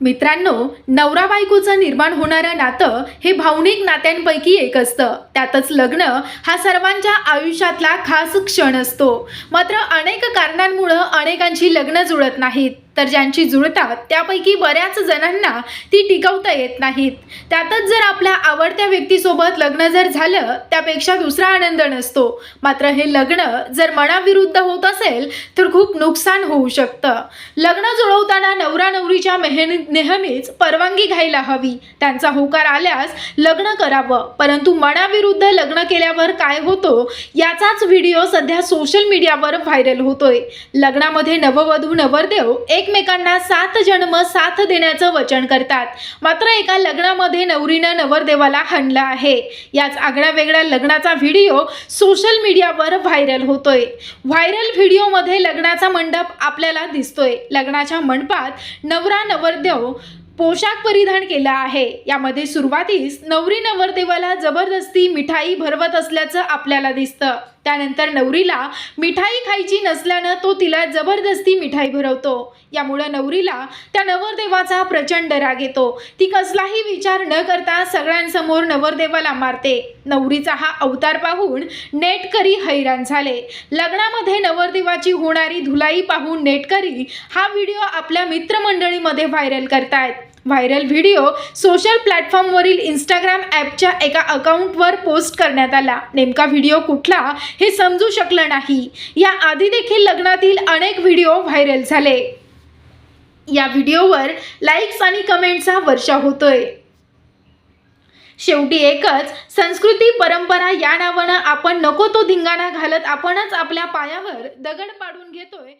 मित्रांनो नवरा बायकोचं निर्माण होणारं नातं हे भावनिक नात्यांपैकी एक असतं. त्यातच लग्न हा सर्वांच्या आयुष्यातला खास क्षण असतो. मात्र अनेक कारणांमुळं अनेकांची लग्न जुळत नाहीत. तर ज्यांची जुळतात त्यापैकी बऱ्याच जणांना ती टिकवता येत नाहीत. त्यातच जर आपल्या आवडत्या व्यक्तीसोबत लग्न जर झालं त्यापेक्षा दुसरा आनंद नसतो. मात्र हे लग्न जर मनाविरुद्ध होत असेल तर खूप नुकसान होऊ शकतं. लग्न जुळवताना नवरा नवरीच्या मेहन नेहमीच परवानगी घ्यायला हवी. त्यांचा होकार आल्यास लग्न करावं. परंतु मनाविरुद्ध लग्न केल्यावर काय होतो याचाच व्हिडिओ सध्या सोशल मीडियावर व्हायरल होतोय. लग्नामध्ये नववधू नवरदेव एक एकमेकांना सात जन्म साथ देण्याचं वचन करतात. मात्र एका लग्नामध्ये नवरीनं नवरदेवाला हाणलं आहे. याच आगळ्या वेगळ्या लग्नाचा व्हिडिओ सोशल मीडियावर व्हायरल होतोय. व्हायरल व्हिडिओमध्ये लग्नाचा मंडप आपल्याला दिसतोय. लग्नाच्या मंडपात नवरा नवरदेव पोशाख परिधान केला आहे. यामध्ये सुरुवातीस नवरी नवरदेवाला जबरदस्ती मिठाई भरवत असल्याचं आपल्याला दिसतं. त्यानंतर नवरीला मिठाई खायची नसल्यानं तो तिला जबरदस्ती मिठाई भरवतो. यामुळं नवरीला त्या नवरदेवाचा प्रचंड राग येतो. ती कसलाही विचार न करता सगळ्यांसमोर नवरदेवाला मारते. नवरीचा हा अवतार पाहून नेटकरी हैराण झाले. लग्नामध्ये नवरदेवाची होणारी धुलाई पाहून नेटकरी हा व्हिडिओ आपल्या मित्रमंडळीमध्ये व्हायरल करतायत. व्हायरल व्हिडिओ सोशल प्लॅटफॉर्मवरील इंस्टाग्राम ॲपच्या एका अकाउंटवर पोस्ट करण्यात आला. नेमका व्हिडिओ कुठला हे समजू शकलं नाही. या आधी देखील लग्नातील अनेक व्हिडिओ व्हायरल झाले. या व्हिडिओवर लाईक्स आणि कमेंटचा वर्षा होतोय. शेवटी एकच संस्कृती परंपरा या नावानं आपण नको तो धिंगाणा घालत आपणच आपल्या पायावर दगड पाडून घेतोय.